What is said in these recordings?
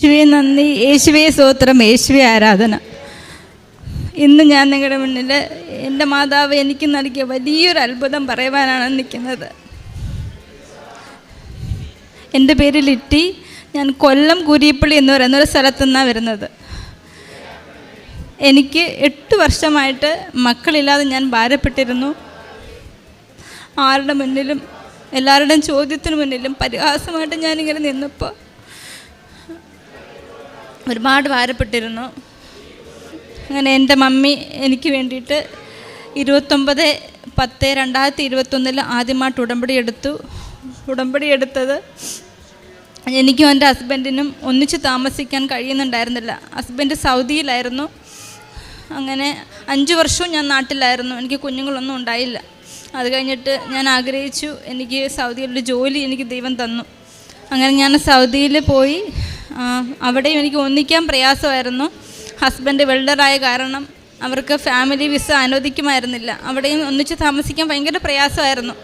യേശുവെ നന്ദി. യേശുവെ സ്തോത്രം. യേശുവെ ആരാധന. ഇന്ന് ഞാൻ നിങ്ങളുടെ മുന്നിൽ എന്റെ മാതാവ് എനിക്ക് നൽകിയ വലിയൊരു അത്ഭുതം പറയുവാനാണ് നിൽക്കുന്നത്. എന്റെ പേര് ലിറ്റി. ഞാൻ കൊല്ലം കുരിപ്പള്ളി എന്ന് പറയുന്ന ഒരു സ്ഥലത്തു നിന്നാണ് വരുന്നത്. എനിക്ക് എട്ട് വർഷമായിട്ട് മക്കളില്ലാതെ ഞാൻ ഭാരപ്പെട്ടിരുന്നു. ആരുടെ മുന്നിലും എല്ലാവരുടെയും ചോദ്യത്തിന് മുന്നിലും പരിഹാസമായിട്ട് ഞാനിങ്ങനെ നിന്നപ്പോൾ ഒരുപാട് ഭാരപ്പെട്ടിരുന്നു. അങ്ങനെ എന്റെ മമ്മി എനിക്ക് വേണ്ടിയിട്ട് ഇരുപത്തൊമ്പത് പത്ത് രണ്ടായിരത്തി ഇരുപത്തൊന്നിൽ ആദ്യമായിട്ട് ഉടമ്പടി എടുത്തു. ഉടമ്പടി എടുത്തത് എനിക്കും എന്റെ ഹസ്ബൻഡിനും ഒന്നിച്ച് താമസിക്കാൻ കഴിയുന്നുണ്ടായിരുന്നില്ല. ഹസ്ബൻഡ് സൗദിയിലായിരുന്നു. അങ്ങനെ അഞ്ച് വർഷവും ഞാൻ നാട്ടിലായിരുന്നു. എനിക്ക് കുഞ്ഞുങ്ങളൊന്നും ഉണ്ടായില്ല. അത് കഴിഞ്ഞിട്ട് ഞാൻ ആഗ്രഹിച്ചു എനിക്ക് സൗദിയിലൊരു ജോലി എനിക്ക് ദൈവം തന്നു. അങ്ങനെ ഞാൻ സൗദിയിൽ പോയി ആ, അവിടെയും എനിക്ക് ഒന്നിക്കാൻ പ്രയാസമായിരുന്നു. ഹസ്ബൻഡ് വെൽഡറായ കാരണം അവർക്ക് ഫാമിലി വിസ അനുവദിക്കുമായിരുന്നില്ല. അവിടെയും ഒന്നിച്ച് താമസിക്കാൻ ഭയങ്കര പ്രയാസമായിരുന്നു.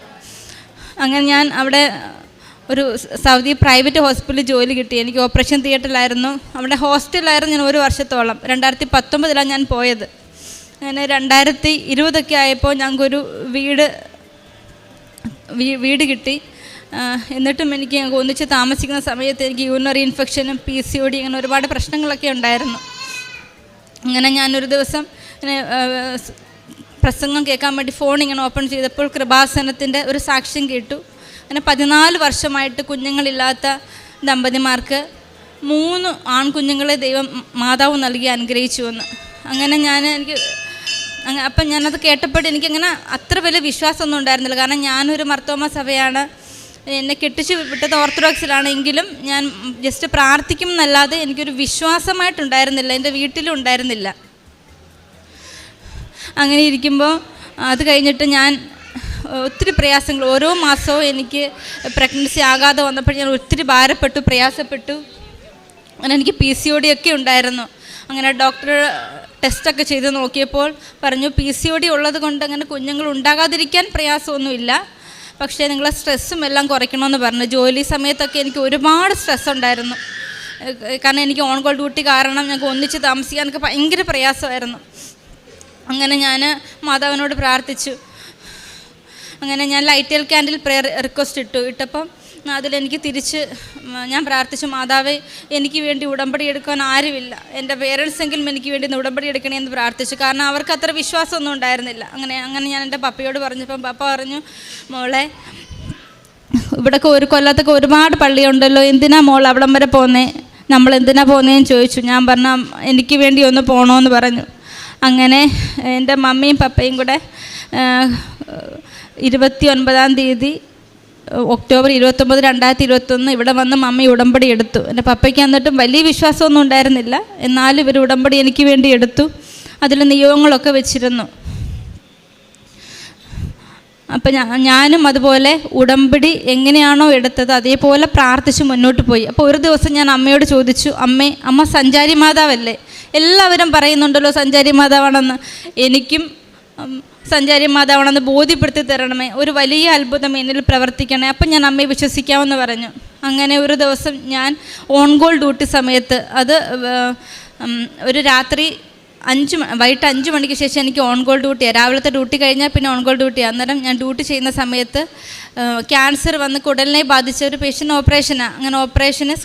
അങ്ങനെ ഞാൻ അവിടെ ഒരു സൗദി പ്രൈവറ്റ് ഹോസ്പിറ്റലിൽ ജോലി കിട്ടി. എനിക്ക് ഓപ്പറേഷൻ തിയേറ്ററിലായിരുന്നു അവിടെ ഹോസ്റ്റലിലായിരുന്നു ഞാൻ ഒരു വർഷത്തോളം. രണ്ടായിരത്തി പത്തൊമ്പതിലാണ് ഞാൻ പോയത്. അങ്ങനെ രണ്ടായിരത്തി ഇരുപതൊക്കെ ആയപ്പോൾ ഞങ്ങൾക്കൊരു വീട് വീട് കിട്ടി. എന്നിട്ടും എനിക്ക് ഒന്നിച്ച് താമസിക്കുന്ന സമയത്ത് എനിക്ക് യൂറിനറി ഇൻഫെക്ഷനും പി സി ഒ ഡി അങ്ങനെ ഒരുപാട് പ്രശ്നങ്ങളൊക്കെ ഉണ്ടായിരുന്നു. അങ്ങനെ ഞാനൊരു ദിവസം പ്രസംഗം കേൾക്കാൻ വേണ്ടി ഫോൺ ഇങ്ങനെ ഓപ്പൺ ചെയ്തപ്പോൾ കൃപാസനത്തിന്റെ ഒരു സാക്ഷ്യം കേട്ടു. അങ്ങനെ പതിനാല് വർഷമായിട്ട് കുഞ്ഞുങ്ങളില്ലാത്ത ദമ്പതിമാർക്ക് മൂന്ന് ആൺകുഞ്ഞുങ്ങളെ ദൈവം മാതാവ് നൽകി അനുഗ്രഹിച്ചു എന്ന്. അങ്ങനെ ഞാൻ എനിക്ക് അപ്പം ഞാനത് കേട്ടപ്പോൾ എനിക്കങ്ങനെ അത്ര വലിയ വിശ്വാസമൊന്നും ഉണ്ടായിരുന്നില്ല. കാരണം ഞാനൊരു മർത്തോമ സഭയാണ്. എന്നെ കെട്ടിച്ച് വിട്ടത് ഓർത്തഡോക്സിലാണെങ്കിലും ഞാൻ ജസ്റ്റ് പ്രാർത്ഥിക്കും എന്നല്ലാതെ എനിക്കൊരു വിശ്വാസമായിട്ടുണ്ടായിരുന്നില്ല. എന്റെ വീട്ടിലും ഉണ്ടായിരുന്നില്ല. അങ്ങനെ ഇരിക്കുമ്പോൾ അത് കഴിഞ്ഞിട്ട് ഞാൻ ഒത്തിരി പ്രയാസങ്ങൾ. ഓരോ മാസവും എനിക്ക് പ്രഗ്നൻസി ആകാതെ വന്നപ്പോൾ ഞാൻ ഒത്തിരി ഭാരപ്പെട്ടു പ്രയാസപ്പെട്ടു. അങ്ങനെ എനിക്ക് പി സി ഒ ഡി ഒക്കെ ഉണ്ടായിരുന്നു. അങ്ങനെ ഡോക്ടർ ടെസ്റ്റൊക്കെ ചെയ്ത് നോക്കിയപ്പോൾ പറഞ്ഞു പി സി ഒ ഡി ഉള്ളത് കൊണ്ട് അങ്ങനെ കുഞ്ഞുങ്ങൾ ഉണ്ടാകാതിരിക്കാൻ പ്രയാസമൊന്നുമില്ല. പക്ഷേ നിങ്ങളെ സ്ട്രെസ്സും എല്ലാം കുറയ്ക്കണമെന്ന് പറഞ്ഞു. ജോലി സമയത്തൊക്കെ എനിക്ക് ഒരുപാട് സ്ട്രെസ് ഉണ്ടായിരുന്നു. കാരണം എനിക്ക് ഓൺ കോൾ ഡ്യൂട്ടി കാരണം ഞങ്ങൾക്ക് ഒന്നിച്ച് താമസിക്കാൻ എനിക്ക് ഭയങ്കര പ്രയാസമായിരുന്നു. അങ്ങനെ ഞാൻ മാതാവിനോട് പ്രാർത്ഥിച്ചു. അങ്ങനെ ഞാൻ ലൈറ്റൽ ക്യാൻഡിൽ പ്രെയർ റിക്വസ്റ്റ് ഇട്ടു. ഇട്ടപ്പം അതിലെനിക്ക് തിരിച്ച് ഞാൻ പ്രാർത്ഥിച്ചു മാതാവേ എനിക്ക് വേണ്ടി ഉടമ്പടി എടുക്കാൻ ആരുമില്ല. എന്റെ പേരൻസ് എങ്കിലും എനിക്ക് വേണ്ടി ഉടമ്പടി എടുക്കണേ എന്ന് പ്രാർത്ഥിച്ചു. കാരണം അവർക്ക് അത്ര വിശ്വാസമൊന്നും ഉണ്ടായിരുന്നില്ല. അങ്ങനെ അങ്ങനെ ഞാൻ എന്റെ പപ്പയോട് പറഞ്ഞപ്പം പപ്പ പറഞ്ഞു മോളെ ഇവിടെ ഒരു കൊല്ലത്തൊക്കെ ഒരുപാട് പള്ളിയുണ്ടല്ലോ. എന്തിനാ മോൾ അവിടം വരെ പോന്നേ? നമ്മൾ എന്തിനാ പോന്നേന്ന് ചോദിച്ചു. ഞാൻ പറഞ്ഞ എനിക്ക് വേണ്ടി ഒന്ന് പോകണമെന്ന് പറഞ്ഞു. അങ്ങനെ എന്റെ മമ്മിയും പപ്പയും കൂടെ ഇരുപത്തി ഒൻപതാം തീയതി ഒക്ടോബർ ഇരുപത്തൊമ്പത് രണ്ടായിരത്തി ഇരുപത്തൊന്ന് ഇവിടെ വന്ന് മമ്മി ഉടമ്പടി എടുത്തു. എന്റെ പപ്പയ്ക്ക് എന്നിട്ടും വലിയ വിശ്വാസമൊന്നും ഉണ്ടായിരുന്നില്ല. എന്നാലും ഇവർ ഉടമ്പടി എനിക്ക് വേണ്ടി എടുത്തു. അതിൽ നിയോഗങ്ങളൊക്കെ വെച്ചിരുന്നു. അപ്പം ഞാനും അതുപോലെ ഉടമ്പടി എങ്ങനെയാണോ എടുത്തത് അതേപോലെ പ്രാർത്ഥിച്ച് മുന്നോട്ട് പോയി. അപ്പോൾ ഒരു ദിവസം ഞാൻ അമ്മയോട് ചോദിച്ചു അമ്മേ അമ്മ സഞ്ചാരി മാതാവല്ലേ? എല്ലാവരും പറയുന്നുണ്ടല്ലോ സഞ്ചാരി മാതാവാണെന്ന്. എനിക്കും സഞ്ചാരി മാതാവാണെന്ന് ബോധ്യപ്പെടുത്തി തരണമേ. ഒരു വലിയ അത്ഭുതം എന്നിൽ പ്രവർത്തിക്കണേ. അപ്പം ഞാൻ അമ്മയെ വിശ്വസിക്കാമെന്ന് പറഞ്ഞു. അങ്ങനെ ഒരു ദിവസം ഞാൻ ഓൺ ഗോൾ ഡ്യൂട്ടി സമയത്ത് അത് ഒരു രാത്രി അഞ്ച് വൈകിട്ട് അഞ്ച് മണിക്ക് ശേഷം എനിക്ക് ഓൺ ഗോൾ ഡ്യൂട്ടിയാണ് രാവിലത്തെ ഡ്യൂട്ടി കഴിഞ്ഞാൽ പിന്നെ ഓൺ ഗോൾ ഡ്യൂട്ടിയാണ് അന്നേരം ഞാൻ ഡ്യൂട്ടി ചെയ്യുന്ന സമയത്ത് ക്യാൻസർ വന്ന് കുടലിനെ ബാധിച്ച ഒരു പേഷ്യന്റ് ഓപ്പറേഷനാണ് അങ്ങനെ ഓപ്പറേഷന്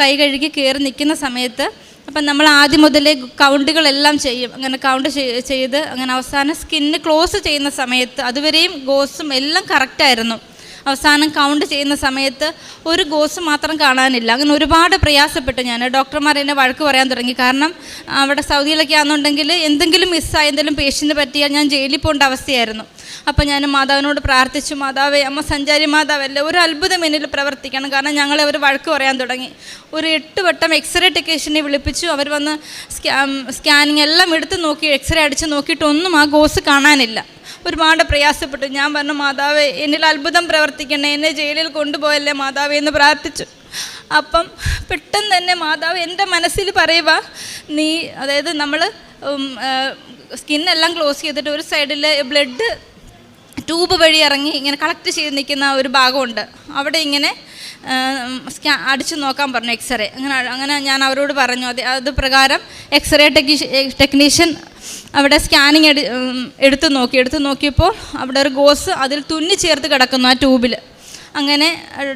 കൈ കഴുകി കയറി നിൽക്കുന്ന സമയത്ത് അപ്പം നമ്മൾ ആദ്യം മുതലേ കൗണ്ടുകളെല്ലാം ചെയ്യും. അങ്ങനെ കൗണ്ട് ചെയ്ത് അങ്ങനെ അവസാനം സ്കിന്ന് ക്ലോസ് ചെയ്യുന്ന സമയത്ത് അതുവരെയും ഗോസും എല്ലാം കറക്റ്റായിരുന്നു അവസാനം കൗണ്ട് ചെയ്യുന്ന സമയത്ത് ഒരു ഗോസ് മാത്രം കാണാനില്ല. അങ്ങനെ ഒരുപാട് പ്രയാസപ്പെട്ടു ഞാൻ. ഡോക്ടർമാർ എന്നെ വഴക്ക് പറയാൻ തുടങ്ങി. കാരണം അവിടെ സൗദിയിലൊക്കെ ആണെന്നുണ്ടെങ്കിൽ എന്തെങ്കിലും മിസ്സായി എന്തെങ്കിലും പേഷ്യന്റ് പറ്റിയാൽ ഞാൻ ജയിലിൽ പോകേണ്ട അവസ്ഥയായിരുന്നു. അപ്പം ഞാൻ മാതാവിനോട് പ്രാർത്ഥിച്ചു മാതാവേ അമ്മ സഞ്ചാരി മാതാവല്ലേ ഒരു അത്ഭുതം എന്നിൽ പ്രവർത്തിക്കണം. കാരണം ഞങ്ങളെ അവർ വഴക്ക് പറയാൻ തുടങ്ങി. ഒരു എട്ട് വട്ടം എക്സ്റേ ടെക്നീഷ്യനെ വിളിപ്പിച്ചു. അവർ വന്ന് സ്കാ സ്കാനിങ് എല്ലാം എടുത്ത് നോക്കി എക്സ്റേ അടിച്ച് നോക്കിയിട്ടൊന്നും ആ ഗോസ് കാണാനില്ല. ഒരുപാട് പ്രയാസപ്പെട്ടു. ഞാൻ പറഞ്ഞു മാതാവേ എന്നിൽ അത്ഭുതം പ്രവർത്തിക്കണേ എന്നെ ജയിലിൽ കൊണ്ടുപോയല്ലേ മാതാവേ എന്ന് പ്രാർത്ഥിച്ചു. അപ്പം പെട്ടെന്ന് തന്നെ മാതാവ് എന്റെ മനസ്സിൽ പറയുക നീ അതായത് നമ്മൾ സ്കിന്നെല്ലാം ക്ലോസ് ചെയ്തിട്ട് ഒരു സൈഡിൽ ബ്ലഡ് ട്യൂബ് വഴി ഇറങ്ങി ഇങ്ങനെ കളക്ട് ചെയ്ത് നിൽക്കുന്ന ഒരു ഭാഗമുണ്ട്. അവിടെ ഇങ്ങനെ സ്കാ അടിച്ചു നോക്കാൻ പറഞ്ഞു എക്സ്റേ അങ്ങനെ അങ്ങനെ ഞാൻ അവരോട് പറഞ്ഞു അത് അത് പ്രകാരം എക്സ്റേ ടെക്നീഷ്യൻ ടെക്നീഷ്യൻ അവിടെ സ്കാനിങ് എടു എടുത്ത് നോക്കി. എടുത്ത് നോക്കിയപ്പോൾ അവിടെ ഒരു ഗോസ് അതിൽ തുന്നി ചേർത്ത് കിടക്കുന്നു ആ ട്യൂബിൽ അങ്ങനെ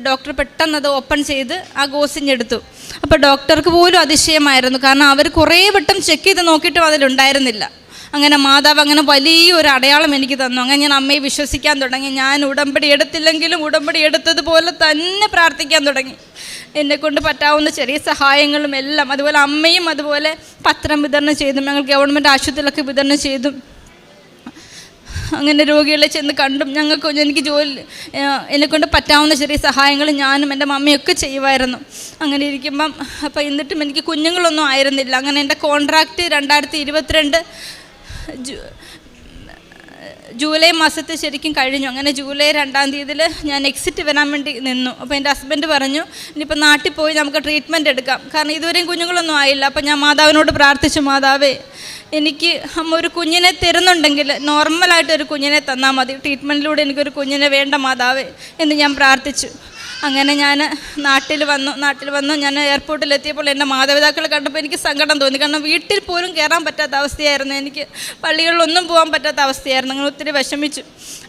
ഡോക്ടർ പെട്ടെന്ന് അത് ഓപ്പൺ ചെയ്ത് ആ ഗോസിഞ്ഞെടുത്തു അപ്പോൾ ഡോക്ടർക്ക് പോലും അതിശയമായിരുന്നു. കാരണം അവർ കുറേ വട്ടം ചെക്ക് ചെയ്ത് നോക്കിയിട്ടും അതിലുണ്ടായിരുന്നില്ല അങ്ങനെ മാതാവ് അങ്ങനെ വലിയൊരു അടയാളം എനിക്ക് തന്നു. അങ്ങനെ ഞാൻ അമ്മയെ വിശ്വസിക്കാൻ തുടങ്ങി. ഞാൻ ഉടമ്പടി എടുത്തില്ലെങ്കിലും ഉടമ്പടി എടുത്തതുപോലെ തന്നെ പ്രാർത്ഥിക്കാൻ തുടങ്ങി. എന്നെ കൊണ്ട് പറ്റാവുന്ന ചെറിയ സഹായങ്ങളും എല്ലാം അതുപോലെ അമ്മയും അതുപോലെ പത്രം വിതരണം ചെയ്തു ഞങ്ങൾ ഗവൺമെന്റ് ആശുപത്രിയിലൊക്കെ വിതരണം ചെയ്തു. അങ്ങനെ രോഗികളെ ചെന്ന് കണ്ടും ഞങ്ങൾക്ക് എനിക്ക് ജോലി എന്നെ കൊണ്ട് പറ്റാവുന്ന ചെറിയ സഹായങ്ങൾ ഞാനും എന്റെ മമ്മിയൊക്കെ ചെയ്യുമായിരുന്നു. അങ്ങനെ ഇരിക്കുമ്പം അപ്പം എന്നിട്ടും എനിക്ക് കുഞ്ഞുങ്ങളൊന്നും ആയിരുന്നില്ല. അങ്ങനെ എന്റെ കോൺട്രാക്റ്റ് രണ്ടായിരത്തി ഇരുപത്തിരണ്ട് ജൂലൈ മാസത്തെ ശരിക്കും കഴിഞ്ഞു. അങ്ങനെ ജൂലൈ രണ്ടാം തീയതിയിൽ ഞാൻ എക്സിറ്റ് വരാൻ വേണ്ടി നിന്നു. അപ്പോൾ എന്റെ ഹസ്ബൻഡ് പറഞ്ഞു ഇനിയിപ്പോൾ നാട്ടിൽ പോയി നമുക്ക് ട്രീറ്റ്മെന്റ് എടുക്കാം. കാരണം ഇതുവരെയും കുഞ്ഞുങ്ങളൊന്നും ആയില്ല. അപ്പോൾ ഞാൻ മാതാവിനോട് പ്രാർത്ഥിച്ചു മാതാവേ എനിക്ക് അമ്മ ഒരു കുഞ്ഞിനെ തരുന്നുണ്ടെങ്കിൽ നോർമലായിട്ട് ഒരു കുഞ്ഞിനെ തന്നാൽ മതി. ട്രീറ്റ്മെന്റിലൂടെ എനിക്കൊരു കുഞ്ഞിനെ വേണ്ട മാതാവേ എന്ന് ഞാൻ പ്രാർത്ഥിച്ചു. അങ്ങനെ ഞാൻ നാട്ടിൽ വന്നു നാട്ടിൽ വന്നു. ഞാൻ എയർപോർട്ടിൽ എത്തിയപ്പോൾ എന്റെ മാതാപിതാക്കളെ കണ്ടപ്പോൾ എനിക്ക് സങ്കടം തോന്നി. കാരണം വീട്ടിൽ പോലും കയറാൻ പറ്റാത്ത അവസ്ഥയായിരുന്നു. എനിക്ക് പള്ളികളിലൊന്നും പോകാൻ പറ്റാത്ത അവസ്ഥയായിരുന്നു. അങ്ങനെ ഒത്തിരി വിഷമിച്ചു.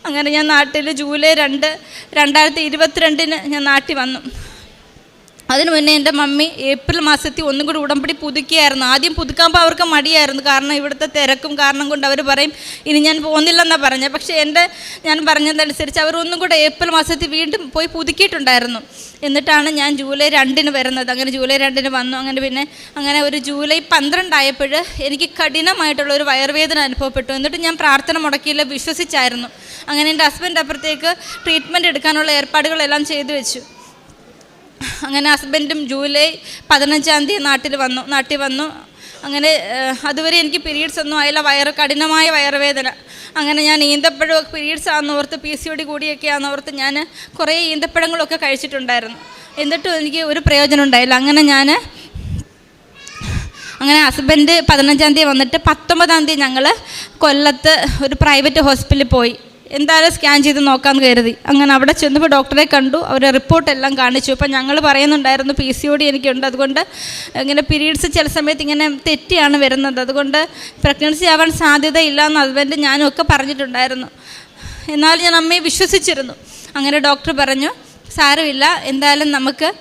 അങ്ങനെ ഞാൻ നാട്ടിൽ ജൂലൈ രണ്ട് രണ്ടായിരത്തി ഇരുപത്തിരണ്ടിന് ഞാൻ നാട്ടിൽ വന്നു. അതിനു മുന്നേ എന്റെ മമ്മി ഏപ്രിൽ മാസത്തിൽ ഒന്നും കൂടി ഉടമ്പടി പുതുക്കിയായിരുന്നു. ആദ്യം പുതുക്കാമ്പോൾ അവർക്ക് മടിയായിരുന്നു. കാരണം ഇവിടുത്തെ തിരക്കും കാരണം കൊണ്ട് അവർ പറയും ഇനി ഞാൻ പോകുന്നില്ലെന്നാണ് പറഞ്ഞത് പക്ഷേ എന്റെ ഞാൻ പറഞ്ഞതനുസരിച്ച് അവർ ഒന്നും കൂടെ ഏപ്രിൽ മാസത്തിൽ വീണ്ടും പോയി പുതുക്കിയിട്ടുണ്ടായിരുന്നു. എന്നിട്ടാണ് ഞാൻ ജൂലൈ രണ്ടിന് വരുന്നത്. അങ്ങനെ ജൂലൈ രണ്ടിന് വന്നു. അങ്ങനെ പിന്നെ അങ്ങനെ ഒരു ജൂലൈ പന്ത്രണ്ടായപ്പോൾ എനിക്ക് കഠിനമായിട്ടുള്ള ഒരു വയർവേദന അനുഭവപ്പെട്ടു. എന്നിട്ട് ഞാൻ പ്രാർത്ഥന മുടക്കിയില്ല വിശ്വസിച്ചായിരുന്നു. അങ്ങനെ എന്റെ ഹസ്ബൻഡ് അപ്പുറത്തേക്ക് ട്രീറ്റ്മെന്റ് എടുക്കാനുള്ള ഏർപ്പാടുകളെല്ലാം ചെയ്തു വെച്ചു. അങ്ങനെ ഹസ്ബൻഡും ജൂലൈ പതിനഞ്ചാം തീയതി നാട്ടിൽ വന്നു നാട്ടിൽ വന്നു. അങ്ങനെ അതുവരെ എനിക്ക് പീരീഡ്സ് ഒന്നും ആയില്ല. വയറ് കഠിനമായ വയറുവേദന. അങ്ങനെ ഞാൻ ഈന്തപ്പഴം പീരീഡ്സ് ആണെന്ന് ഓർത്ത് പി സി ഒടി കൂടിയൊക്കെ ആണെന്ന് ഓർത്ത് ഞാൻ കുറേ ഈന്തപ്പഴങ്ങളൊക്കെ കഴിച്ചിട്ടുണ്ടായിരുന്നു. എന്നിട്ടും എനിക്ക് ഒരു പ്രയോജനം ഉണ്ടായില്ല. അങ്ങനെ ഞാൻ അങ്ങനെ ഹസ്ബൻഡ് പതിനഞ്ചാം തീയതി വന്നിട്ട് പത്തൊമ്പതാം തീയതി ഞങ്ങൾ കൊല്ലത്ത് ഒരു പ്രൈവറ്റ് ഹോസ്പിറ്റലിൽ പോയി. എന്തായാലും സ്കാൻ ചെയ്ത് നോക്കാമെന്ന് കരുതി. അങ്ങനെ അവിടെ ചെന്നപ്പോൾ ഡോക്ടറെ കണ്ടു. അവരെ റിപ്പോർട്ടെല്ലാം കാണിച്ചു. അപ്പം ഞങ്ങൾ പറയുന്നുണ്ടായിരുന്നു പി സി ഒ ഡി എനിക്കുണ്ട്. അതുകൊണ്ട് ഇങ്ങനെ പീരീഡ്സ് ചില സമയത്ത് ഇങ്ങനെ തെറ്റിയാണ് വരുന്നത്. അതുകൊണ്ട് പ്രഗ്നൻസി ആവാൻ സാധ്യതയില്ല എന്ന് ഹസ്ബൻഡ് ഞാനും ഒക്കെ പറഞ്ഞിട്ടുണ്ടായിരുന്നു. എന്നാലും ഞാൻ അമ്മയെ വിശ്വസിച്ചിരുന്നു. അങ്ങനെ ഡോക്ടർ പറഞ്ഞു സാരമില്ല. എന്തായാലും നമുക്ക്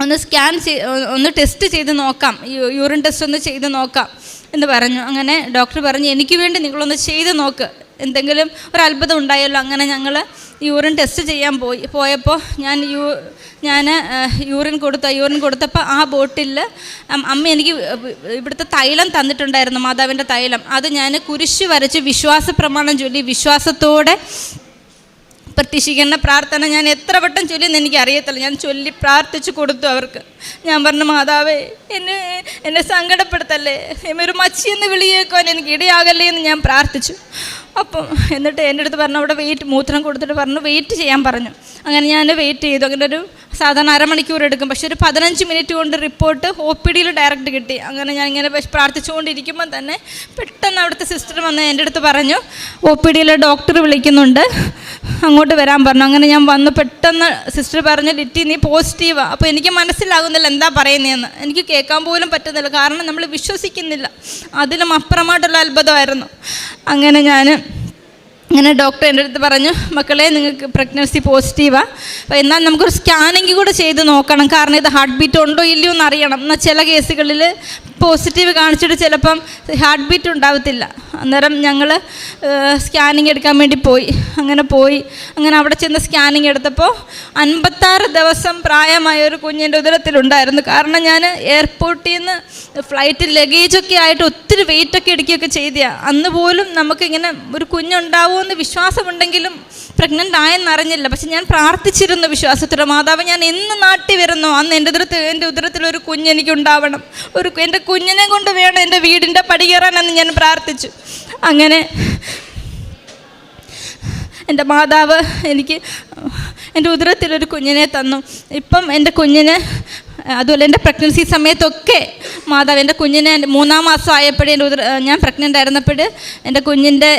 ഒന്ന് സ്കാൻ ചെയ് ഒന്ന് ടെസ്റ്റ് ചെയ്ത് നോക്കാം. യൂറിൻ ടെസ്റ്റ് ഒന്ന് ചെയ്ത് നോക്കാം. എന്ന് പറഞ്ഞു. അങ്ങനെ ഡോക്ടർ പറഞ്ഞു എനിക്ക് വേണ്ടി നിങ്ങളൊന്ന് ചെയ്ത് നോക്ക്. എന്തെങ്കിലും ഒരു അത്ഭുതം ഉണ്ടായല്ലോ അങ്ങനെ ഞങ്ങൾ യൂറിൻ ടെസ്റ്റ് ചെയ്യാൻ പോയി. പോയപ്പോൾ ഞാൻ യൂ ഞാൻ യൂറിൻ കൊടുത്ത യൂറിൻ കൊടുത്തപ്പോൾ ആ ബോട്ടിൽ അമ്മ എനിക്ക് ഇവിടുത്തെ തൈലം തന്നിട്ടുണ്ടായിരുന്നു മാതാവിന്റെ തൈലം. അത് ഞാൻ കുരിശ് വരച്ച് വിശ്വാസ പ്രമാണം ചൊല്ലി വിശ്വാസത്തോടെ പ്രത്യക്ഷിക്കേണ്ട പ്രാർത്ഥന ഞാൻ എത്ര വട്ടം ചൊല്ലിയെന്ന് എനിക്ക് അറിയത്തില്ല. ഞാൻ ചൊല്ലി പ്രാർത്ഥിച്ചു കൊടുത്തു അവർക്ക്. ഞാൻ പറഞ്ഞു മാതാവേ എന്നെ എന്നെ സങ്കടപ്പെടുത്തല്ലേ? ഒരു മച്ചി എന്ന് വിളിയേക്കുവാൻ എനിക്ക് ഇടയാകല്ലേ എന്ന് ഞാൻ പ്രാർത്ഥിച്ചു. അപ്പം എന്നിട്ട് എന്റെ അടുത്ത് പറഞ്ഞു അവിടെ വെയിറ്റ് മൂത്രം കൊടുത്തിട്ട് പറഞ്ഞു വെയിറ്റ് ചെയ്യാൻ പറഞ്ഞു. അങ്ങനെ ഞാൻ വെയിറ്റ് ചെയ്തു. അങ്ങനെ ഒരു സാധാരണ അരമണിക്കൂർ എടുക്കും. പക്ഷെ ഒരു പതിനഞ്ച് മിനിറ്റ് കൊണ്ട് റിപ്പോർട്ട് ഒ പി ഡിയിൽ ഡയറക്റ്റ് കിട്ടി. അങ്ങനെ ഞാൻ ഇങ്ങനെ പ്രാർത്ഥിച്ചുകൊണ്ടിരിക്കുമ്പോൾ തന്നെ പെട്ടെന്ന് അവിടുത്തെ സിസ്റ്റർ വന്ന് എന്റെ അടുത്ത് പറഞ്ഞു ഒ പി ഡിയിലെ ഡോക്ടർ വിളിക്കുന്നുണ്ട്. അങ്ങോട്ട് വരാൻ പറഞ്ഞു. അങ്ങനെ ഞാൻ വന്ന് പെട്ടെന്ന് സിസ്റ്റർ പറഞ്ഞു ലിറ്റി നീ പോസിറ്റീവാണ് അപ്പോൾ എനിക്ക് മനസ്സിലാകുന്നില്ല എന്താ പറയുന്നതെന്ന് എനിക്ക് കേൾക്കാൻ പോലും പറ്റുന്നില്ല. കാരണം നമ്മൾ വിശ്വസിക്കുന്നില്ല. അതിലും അപ്പുറമായിട്ടുള്ള അത്ഭുതമായിരുന്നു. അങ്ങനെ ഞാൻ അങ്ങനെ ഡോക്ടർ എന്റെ അടുത്ത് പറഞ്ഞു മക്കളെ നിങ്ങൾക്ക് പ്രഗ്നൻസി പോസിറ്റീവാണ് അപ്പോൾ എന്നാൽ നമുക്കൊരു സ്കാനിങ് കൂടെ ചെയ്ത് നോക്കണം. കാരണം ഇത് ഹാർട്ട് ബീറ്റ് ഉണ്ടോ ഇല്ലയോ എന്ന് അറിയണം എന്നാൽ ചില കേസുകളിൽ പോസിറ്റീവ് കാണിച്ചിട്ട് ചിലപ്പം ഹാർട്ട് ബീറ്റ് ഉണ്ടാവത്തില്ല. അന്നേരം ഞങ്ങൾ സ്കാനിങ് എടുക്കാൻ വേണ്ടി പോയി. അങ്ങനെ പോയി. അങ്ങനെ അവിടെ ചെന്ന് സ്കാനിങ് എടുത്തപ്പോൾ അൻപത്താറ് ദിവസം പ്രായമായ ഒരു കുഞ്ഞിന്റെ ഉദരത്തിലുണ്ടായിരുന്നു. കാരണം ഞാൻ എയർപോർട്ടിൽ നിന്ന് ഫ്ലൈറ്റ് ലഗേജൊക്കെ ആയിട്ട് ഒത്തിരി വെയിറ്റൊക്കെ എടുക്കുകയൊക്കെ ചെയ്തതാണ് അന്ന് പോലും നമുക്കിങ്ങനെ ഒരു കുഞ്ഞുണ്ടാവുമെന്ന് വിശ്വാസമുണ്ടെങ്കിലും പ്രഗ്നന്റ് ആയെന്നറിഞ്ഞില്ല പക്ഷെ ഞാൻ പ്രാർത്ഥിച്ചിരുന്നു വിശ്വാസത്തോടെ മാതാവ് ഞാൻ എന്ന് നാട്ടി വരുന്നു? അന്ന് എന്റെ ഉദരത്തിൽ എന്റെ ഉദരത്തിൽ ഒരു കുഞ്ഞ് എനിക്ക് ഉണ്ടാവണം ഒരു എന്റെ കുഞ്ഞിനെ കൊണ്ട് വേണം എന്റെ വീടിന്റെ പടി കയറാനെന്ന് ഞാൻ പ്രാർത്ഥിച്ചു. അങ്ങനെ എന്റെ മാതാവ് എനിക്ക് എന്റെ ഉദരത്തിലൊരു കുഞ്ഞിനെ തന്നു. ഇപ്പം എന്റെ കുഞ്ഞിന് അതുപോലെ എന്റെ പ്രഗ്നൻസി സമയത്തൊക്കെ മാതാവ് എന്റെ കുഞ്ഞിനെ മൂന്നാം മാസം ആയപ്പോഴേ എന്റെ ഉദ്ര ഞാൻ പ്രഗ്നന്റ് ആയിരുന്നപ്പോൾ എന്റെ കുഞ്ഞിന്റെ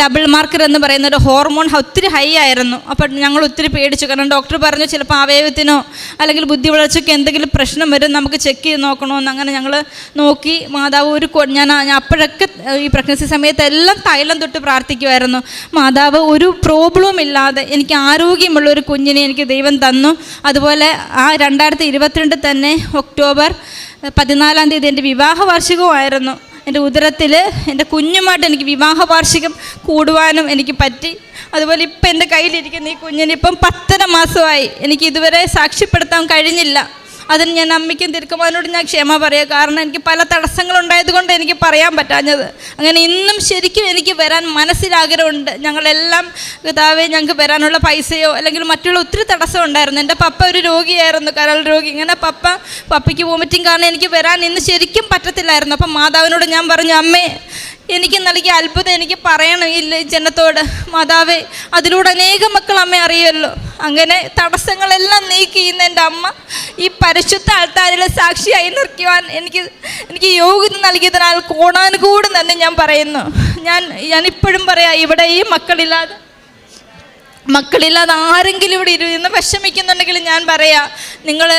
ഡബിൾ മാർക്കർ എന്ന് പറയുന്ന ഒരു ഹോർമോൺ ഒത്തിരി ഹൈ ആയിരുന്നു. അപ്പോൾ ഞങ്ങൾ ഒത്തിരി പേടിച്ചു. കാരണം ഡോക്ടർ പറഞ്ഞു ചിലപ്പോൾ അവയവത്തിനോ അല്ലെങ്കിൽ ബുദ്ധി വളർച്ചയ്ക്ക് എന്തെങ്കിലും പ്രശ്നം വരും നമുക്ക് ചെക്ക് ചെയ്ത് നോക്കണമെന്ന് അങ്ങനെ ഞങ്ങൾ നോക്കി. മാതാവ് ഒരു ഞാൻ അപ്പോഴൊക്കെ ഈ പ്രഗ്നൻസി സമയത്ത് എല്ലാം തൈലം തൊട്ട് പ്രാർത്ഥിക്കുമായിരുന്നു മാതാവ് ഒരു പ്രോബ്ലവും ഇല്ലാതെ എനിക്ക് ആരോഗ്യമുള്ള ഒരു കുഞ്ഞിനെ എനിക്ക് ദൈവം തന്നു. അതുപോലെ ആ രണ്ടായിരത്തി ഇരുപത്തിരണ്ട് തന്നെ ഒക്ടോബർ പതിനാലാം തീയതി എന്റെ വിവാഹ വാർഷികവുമായിരുന്നു എന്റെ ഉദരത്തിൽ എന്റെ കുഞ്ഞുമായിട്ട് എനിക്ക് വിവാഹ വാർഷികം കൂടുവാനും എനിക്ക് പറ്റി. അതുപോലെ ഇപ്പം എന്റെ കയ്യിലിരിക്കുന്ന ഈ കുഞ്ഞിന് ഇപ്പം പത്തര മാസമായി. എനിക്ക് ഇതുവരെ സാക്ഷ്യപ്പെടുത്താൻ കഴിഞ്ഞില്ല. അതിന് ഞാൻ അമ്മയ്ക്കും തിരുക്കുമാനോട് ഞാൻ ക്ഷമ പറയുക. കാരണം എനിക്ക് പല തടസ്സങ്ങളുണ്ടായത് കൊണ്ട് എനിക്ക് പറയാൻ പറ്റാഞ്ഞത്. അങ്ങനെ ഇന്നും ശരിക്കും എനിക്ക് വരാൻ മനസ്സിലാഗ്രഹമുണ്ട്. ഞങ്ങളെല്ലാം കഥാവെ ഞങ്ങൾക്ക് വരാനുള്ള പൈസയോ അല്ലെങ്കിൽ മറ്റുള്ള ഒത്തിരി തടസ്സം ഉണ്ടായിരുന്നു. എന്റെ പപ്പ ഒരു രോഗിയായിരുന്നു കരൾ രോഗി. ഇങ്ങനെ പപ്പ പപ്പയ്ക്ക് വോമിറ്റിംഗ് കാരണം എനിക്ക് വരാൻ ഇന്ന് ശരിക്കും പറ്റത്തില്ലായിരുന്നു. അപ്പം മാതാവിനോട് ഞാൻ പറഞ്ഞു അമ്മേ എനിക്ക് നൽകിയ അത്ഭുതം എനിക്ക് പറയണം ഇല്ല ജനത്തോട്. മാതാവേ അതിലൂടെ അനേകം മക്കൾ അമ്മ അറിയുമല്ലോ. അങ്ങനെ തടസ്സങ്ങളെല്ലാം നീക്കി ഇന്ന് എന്റെ അമ്മ ഈ പരിശുദ്ധ ആൾത്താരിൽ സാക്ഷിയായി നിർക്കുവാൻ എനിക്ക് എനിക്ക് യോഗ്യത നൽകിയതിനാൽ കോണാനുകൂടും തന്നെ ഞാൻ പറയുന്നു. ഞാൻ ഞാനിപ്പോഴും പറയാം ഇവിടെ ഈ മക്കളില്ലാതെ മക്കളില്ലാതെ ആരെങ്കിലും ഇവിടെ ഇരുന്ന് വിഷമിക്കുന്നുണ്ടെങ്കിൽ ഞാൻ പറയാ നിങ്ങൾ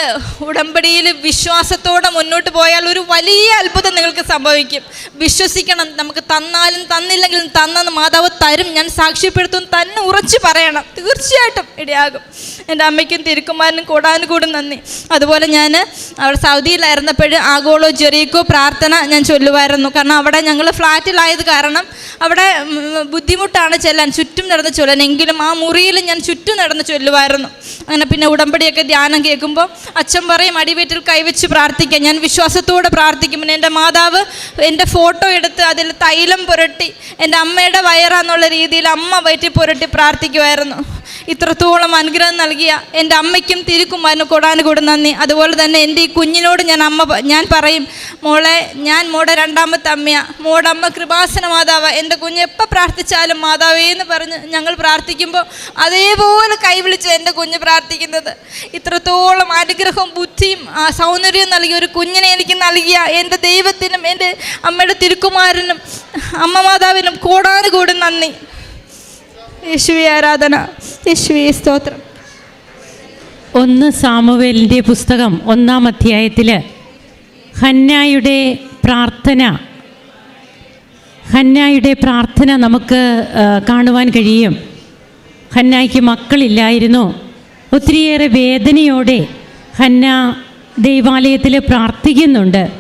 ഉടമ്പടിയിൽ വിശ്വാസത്തോടെ മുന്നോട്ട് പോയാൽ ഒരു വലിയ അത്ഭുതം നിങ്ങൾക്ക് സംഭവിക്കും. വിശ്വസിക്കണം നമുക്ക് തന്നാലും തന്നില്ലെങ്കിലും തന്നെന്ന് മാതാവ് തരും ഞാൻ സാക്ഷ്യപ്പെടുത്തും തന്നെ ഉറച്ചു പറയണം. തീർച്ചയായിട്ടും ഇടയാകും. എന്റെ അമ്മയ്ക്കും തിരുക്കുമാരനും കൂടാനുകൂടും നന്ദി. അതുപോലെ ഞാൻ അവിടെ സൗദിയിലായിരുന്നപ്പോൾ ആഗോളോ ജെറീക്കോ പ്രാർത്ഥന ഞാൻ ചൊല്ലുമായിരുന്നു. കാരണം അവിടെ ഞങ്ങൾ ഫ്ലാറ്റിലായത് കാരണം അവിടെ ബുദ്ധിമുട്ടാണ് ചെല്ലാൻ ചുറ്റും നടന്ന് ചൊല്ലാൻ. എങ്കിലും ആ മുറിയിൽ ഞാൻ ചുറ്റും നടന്ന് ചൊല്ലുമായിരുന്നു അങ്ങനെ പിന്നെ ഉടമ്പടിയൊക്കെ ധ്യാനം കേൾക്കുമ്പോൾ അച്ഛൻ പറയും അടിവേറ്റിൽ കൈവച്ച് പ്രാർത്ഥിക്കാം. ഞാൻ വിശ്വാസത്തോടെ പ്രാർത്ഥിക്കും. പിന്നെ എന്റെ മാതാവ് എന്റെ ഫോട്ടോ എടുത്ത് അതിൽ തൈലം പുരട്ടി എന്റെ അമ്മയുടെ വയറാന്നുള്ള രീതിയിൽ അമ്മ വയറ്റി പുരട്ടി പ്രാർത്ഥിക്കുമായിരുന്നു ഇത്രത്തോളം അനുഗ്രഹം നൽകിയ എന്റെ അമ്മയ്ക്കും തിരുക്കുമാരനും കൊടാനുകൂടും നന്ദി. അതുപോലെ തന്നെ എന്റെ ഈ കുഞ്ഞിനോട് ഞാൻ അമ്മ ഞാൻ പറയും മോളെ ഞാൻ മോടെ രണ്ടാമത്തെ അമ്മയാണ് മോടെ അമ്മ കൃപാസന മാതാവ്. എന്റെ കുഞ്ഞ് എപ്പോൾ പ്രാർത്ഥിച്ചാലും മാതാവേ എന്ന് പറഞ്ഞ് ഞങ്ങൾ പ്രാർത്ഥിക്കുമ്പോൾ അതേപോലെ കൈവിളിച്ച് എന്റെ കുഞ്ഞ് പ്രാർത്ഥിക്കുന്നത്. ഇത്രത്തോളം അനുഗ്രഹവും ബുദ്ധിയും സൗന്ദര്യവും നൽകിയ ഒരു കുഞ്ഞിനെ എനിക്ക് നൽകിയ എന്റെ ദൈവത്തിനും എന്റെ അമ്മയുടെ തിരുക്കുമാരനും അമ്മ മാതാവിനും കൂടാനുകൂടി നന്ദി. യേശുവി ആരാധന. യേശുവി സ്തോത്രം. ഒന്ന് സാമുവേലിന്റെ പുസ്തകം ഒന്നാം അധ്യായത്തിൽ ഹന്നായുടെ പ്രാർത്ഥന. ഹന്നായുടെ പ്രാർത്ഥന നമുക്ക് കാണുവാൻ കഴിയും. ഹന്നായ്ക്ക് മക്കളില്ലായിരുന്നു. ഒത്തിരിയേറെ വേദനയോടെ ഹന്ന ദൈവാലയത്തിൽ പ്രാർത്ഥിക്കുന്നുണ്ട്.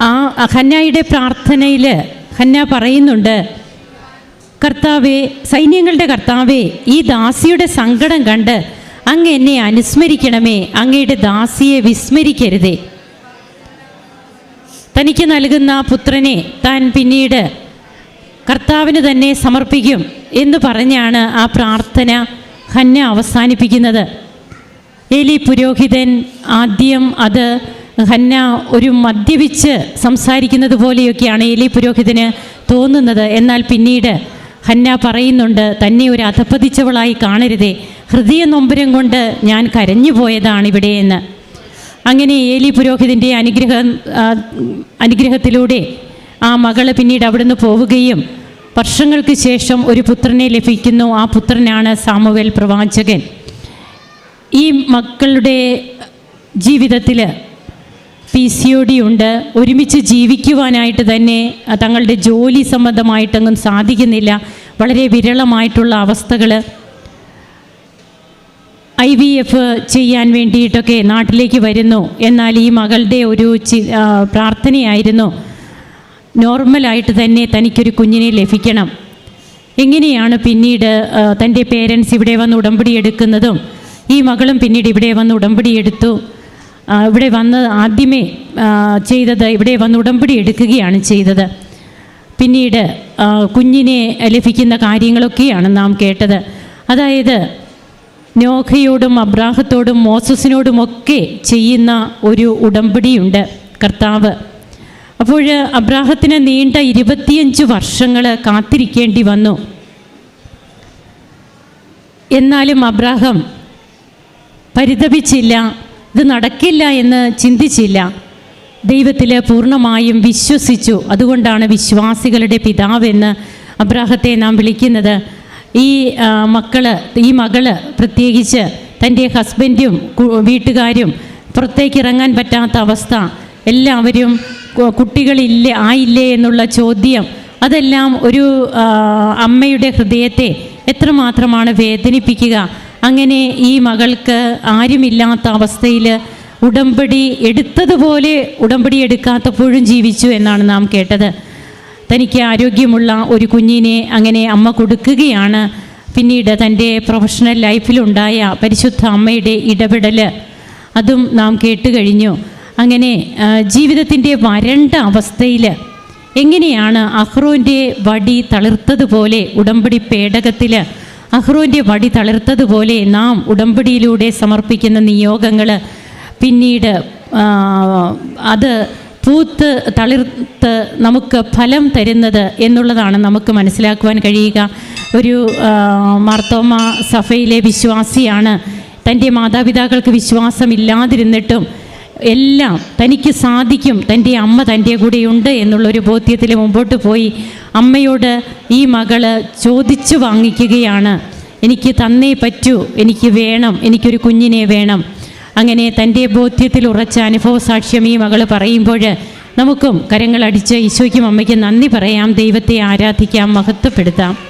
ആ ഹന്നായുടെ പ്രാർത്ഥനയിൽ ഹന്ന പറയുന്നുണ്ട് കർത്താവെ സൈന്യങ്ങളുടെ കർത്താവെ ഈ ദാസിയുടെ സങ്കടം കണ്ട് അങ്ങ് എന്നെ അനുസ്മരിക്കണമേ. അങ്ങയുടെ ദാസിയെ വിസ്മരിക്കരുതേ. തനിക്ക് നൽകുന്ന പുത്രനെ താൻ പിന്നീട് കർത്താവിന് തന്നെ സമർപ്പിക്കും എന്ന് പറഞ്ഞാണ് ആ പ്രാർത്ഥന ഹന്ന അവസാനിപ്പിക്കുന്നത്. ഏലി പുരോഹിതൻ ആദ്യം അത് ഹന്ന ഒരു മദ്യപിച്ച് സംസാരിക്കുന്നത് പോലെയൊക്കെയാണ് എലി പുരോഹിതന് തോന്നുന്നത്. എന്നാൽ പിന്നീട് ഹന്ന പറയുന്നുണ്ട് തന്നെ ഒരു അധപ്പതിച്ചവളായി കാണരുതേ. ഹൃദയ നൊമ്പരം കൊണ്ട് ഞാൻ കരഞ്ഞു പോയതാണ് ഇവിടെയെന്ന് അങ്ങനെ ഏലി പുരോഹിതന്റെ അനുഗ്രഹം അനുഗ്രഹത്തിലൂടെ ആ മകൾ പിന്നീട് അവിടുന്ന് പോവുകയും വർഷങ്ങൾക്ക് ശേഷം ഒരു പുത്രനെ ലഭിക്കുന്നു. ആ പുത്രനാണ് സാമുവേൽ പ്രവാചകൻ. ഈ മക്കളുടെ ജീവിതത്തിൽ പി സി ഒ ഡി ഉണ്ട്. ഒരുമിച്ച് ജീവിക്കുവാനായിട്ട് തന്നെ തങ്ങളുടെ ജോലി സംബന്ധമായിട്ടൊന്നും സാധിക്കുന്നില്ല. വളരെ വിരളമായിട്ടുള്ള അവസ്ഥകൾ ഐ വി എഫ് ചെയ്യാൻ വേണ്ടിയിട്ടൊക്കെ നാട്ടിലേക്ക് വരുന്നു. എന്നാൽ ഈ മകളുടെ ഒരു ചി പ്രാർത്ഥനയായിരുന്നു. നോർമലായിട്ട് തന്നെ തനിക്കൊരു കുഞ്ഞിനെ ലഭിക്കണം. എങ്ങനെയാണ് പിന്നീട് തന്റെ പേരൻസ് ഇവിടെ വന്ന് ഉടമ്പടി എടുക്കുന്നതും? ഈ മകളും പിന്നീട് ഇവിടെ വന്ന് ഉടമ്പടി എടുത്തു. ഇവിടെ വന്ന് ആദ്യമേ ചെയ്തത് ഇവിടെ വന്ന് ഉടമ്പടി എടുക്കുകയാണ് ചെയ്തത്. പിന്നീട് കുഞ്ഞിനെ ലഭിക്കുന്ന കാര്യങ്ങളൊക്കെയാണ് നാം കേട്ടത്. അതായത് നോഹയോടും അബ്രാഹത്തോടും മോസസിനോടുമൊക്കെ ചെയ്യുന്ന ഒരു ഉടമ്പടിയുണ്ട് കർത്താവ്. അപ്പോൾ അബ്രാഹത്തിന് നീണ്ട ഇരുപത്തിയഞ്ച് വർഷങ്ങൾ കാത്തിരിക്കേണ്ടി വന്നു. എന്നാലും അബ്രാഹം പരിതപിച്ചില്ല. ഇത് നടക്കില്ല എന്ന് ചിന്തിച്ചില്ല. ദൈവത്തിൽ പൂർണമായും വിശ്വസിച്ചു. അതുകൊണ്ടാണ് വിശ്വാസികളുടെ പിതാവെന്ന് അബ്രാഹത്തെ നാം വിളിക്കുന്നത്. ഈ മക്കൾ ഈ മകൾ പ്രത്യേകിച്ച് തന്റെ ഹസ്ബൻഡും വീട്ടുകാരും പുറത്തേക്ക് ഇറങ്ങാൻ പറ്റാത്ത അവസ്ഥ. എല്ലാവരും കുട്ടികളില്ല ആയില്ലേ എന്നുള്ള ചോദ്യം. അതെല്ലാം ഒരു അമ്മയുടെ ഹൃദയത്തെ എത്രമാത്രമാണ് വേദനിപ്പിക്കുക. അങ്ങനെ ഈ മകൾക്ക് ആരുമില്ലാത്ത അവസ്ഥയിൽ ഉടമ്പടി എടുത്തതുപോലെ ഉടമ്പടി എടുക്കാത്തപ്പോഴും ജീവിച്ചു എന്നാണ് നാം കേട്ടത്. തനിക്ക് ആരോഗ്യമുള്ള ഒരു കുഞ്ഞിനെ അങ്ങനെ അമ്മ കൊടുക്കുകയാണ്. പിന്നീട് തന്റെ പ്രൊഫഷണൽ ലൈഫിലുണ്ടായ പരിശുദ്ധ അമ്മയുടെ ഇടപെടൽ അതും നാം കേട്ട് കഴിഞ്ഞു. അങ്ങനെ ജീവിതത്തിന്റെ വരണ്ട അവസ്ഥയിൽ എങ്ങനെയാണ് അഹ്റോന്റെ വടി തളിർത്തതുപോലെ ഉടമ്പടി പേടകത്തിൽ അഹ്റോന്റെ വടി തളിർത്തതുപോലെ നാം ഉടമ്പടിയിലൂടെ സമർപ്പിക്കുന്ന നിയോഗങ്ങൾ പിന്നീട് അത് പൂത്ത് തളിർത്ത് നമുക്ക് ഫലം തരുന്നത് എന്നുള്ളതാണ് നമുക്ക് മനസ്സിലാക്കുവാൻ കഴിയുക. ഒരു മാർത്തോമ സഭയിലെ വിശ്വാസിയാണ്. തന്റെ മാതാപിതാക്കൾക്ക് വിശ്വാസമില്ലാതിരുന്നിട്ടും എല്ലാം തനിക്ക് സാധിക്കും തന്റെ അമ്മ തന്റെ കൂടെയുണ്ട് എന്നുള്ളൊരു ബോധ്യത്തിൽ മുമ്പോട്ട് പോയി അമ്മയോട് ഈ മകൾ ചോദിച്ചു വാങ്ങിക്കുകയാണ്. എനിക്ക് തന്നേ പറ്റൂ എനിക്ക് വേണം എനിക്കൊരു കുഞ്ഞിനെ വേണം. അങ്ങനെ തന്റെ ബോധ്യത്തിൽ ഉറച്ച അനുഭവ സാക്ഷ്യം ഈ മകൾ പറയുമ്പോൾ നമുക്കും കരങ്ങളടിച്ച് ഈശോയ്ക്കും അമ്മയ്ക്കും നന്ദി പറയാം. ദൈവത്തെ ആരാധിക്കാം മഹത്വപ്പെടുത്താം.